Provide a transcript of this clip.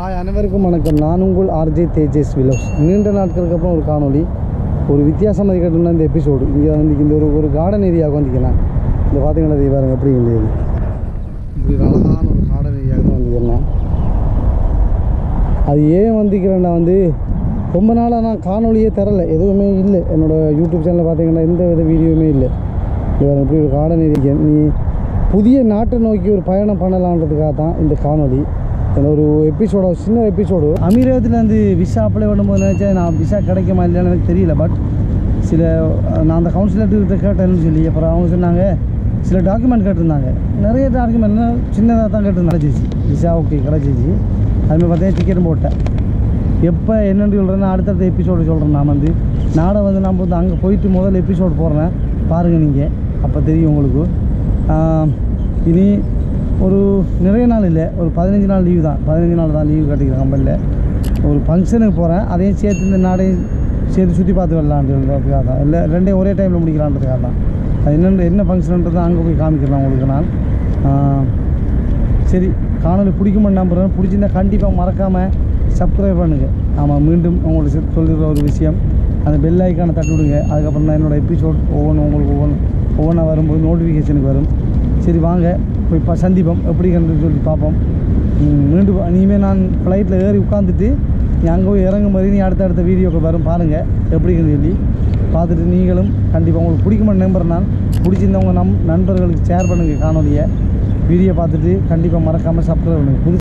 Hi அனைவருக்கும் வணக்கம். நான் உங்கள் ஆர்ஜே தேஜஸ் விலோஸ். நீண்ட நாட்களுக்கு அப்புறம் ஒரு காணொலி ஒரு வித்தியாசமாக கேட்டோம்னா இந்த எபிசோடு இங்கே வந்து இந்த ஒரு ஒரு கார்டன் ஏரியாவுக்கு வந்திருக்கேன் இந்த பார்த்தீங்கன்னா இது பாருங்க எப்படி இந்த இது இப்படி ஒரு அழகான ஒரு கார்டன் ஏரியாவுக்கு வந்திருக்கேன் அது ஏன் வந்திருக்கிறேன்னா வந்து ரொம்ப நாளாக நான் காணொலியே தரலை. எதுவுமே இல்லை. என்னோடய யூடியூப் சேனலில் பார்த்தீங்கன்னா எந்த வித வீடியோவுமே இல்லை. இவர் இப்படி ஒரு கார்டன் ஏரியா நீ புதிய நாட்டை நோக்கி ஒரு பயணம் பண்ணலான்றதுக்காக தான் இந்த காணொலி ஒரு எபிசோட சின்ன எபிசோடு அமீரகத்துலேருந்து விசா அப்ளை பண்ணும்போது நினச்சேன் நான் விசா கிடைக்குமா இல்லைன்னு எனக்கு தெரியல பட் சில நான் அந்த கவுன்சிலர்கிட்ட கேட்டேன்னு சொல்லி அப்புறம் அவங்க சொன்னாங்க சில டாக்குமெண்ட் கேட்டிருந்தாங்க. நிறைய டாக்குமெண்ட் சின்னதாக தான் கேட்டிருந்தாங்க. கிடச்சிச்சு. விசா ஓகே கிடச்சிச்சு. அதுமாதிரி பார்த்தீங்கன்னா டிக்கெட்டும் போட்டேன். எப்போ என்னென்னு சொல்கிறேன்னா அடுத்தடுத்த எபிசோடு சொல்கிறேன் நான் வந்து நாடை வந்து நான் வந்து அங்கே போயிட்டு முதல் எபிசோடு போடுறேன். பாருங்கள் நீங்கள் அப்போ தெரியும் உங்களுக்கு. இனி ஒரு நிறைய நாள் இல்லை. ஒரு பதினஞ்சு நாள் லீவு தான். பதினஞ்சு நாள் தான் லீவு கட்டிக்கிறேன் கம்பெனியில் ஒரு ஃபங்க்ஷனுக்கு போகிறேன் அதையும் சேர்த்து இந்த நாடையும் சேர்த்து சுற்றி பார்த்து வரலான்றதுக்காக தான். இல்லை ரெண்டையும் ஒரே டைமில் முடிக்கலான்றதுக்காக தான். அது என்னென்ன என்ன ஃபங்க்ஷன்ன்றதை அங்கே போய் காமிக்கிறேன் உங்களுக்கு நான். சரி காணொலி பிடிக்குமென்னு நம்புகிறேன் பிடிச்சிருந்தா கண்டிப்பாக மறக்காமல் சப்ஸ்கிரைப் பண்ணுங்கள் ஆமாம் மீண்டும் உங்களுக்கு சொல்லிடுற ஒரு விஷயம். அந்த பெல் ஐக்கானை தட்டு விடுங்க. அதுக்கப்புறம் தான் என்னோடய எபிசோட் ஒவ்வொன்றும் உங்களுக்கு ஒவ்வொன்று ஒவ்வொன்றா வரும்போது நோட்டிஃபிகேஷனுக்கு வரும். சரி வாங்க. போய் ப சந்திப்போம். எப்படி சொல்லி பார்ப்போம். மீண்டும் இனிமேல் நான் ஃப்ளைட்டில் ஏறி உட்காந்துட்டு நீ அங்கே போய் இறங்கும் மாதிரி நீ அடுத்த அடுத்த வீடியோக்கு வரும் பாருங்கள் எப்படிங்கிறது சொல்லி பார்த்துட்டு நீங்களும் கண்டிப்பாக உங்களுக்கு பிடிக்குமா நம்பர் நான். பிடிச்சிருந்தவங்க நம் நண்பர்களுக்கு ஷேர் பண்ணுங்கள் காணொலியை. வீடியோ பார்த்துட்டு கண்டிப்பாக மறக்காமல் சப்ஸ்கிரைப் பண்ணுங்கள் புது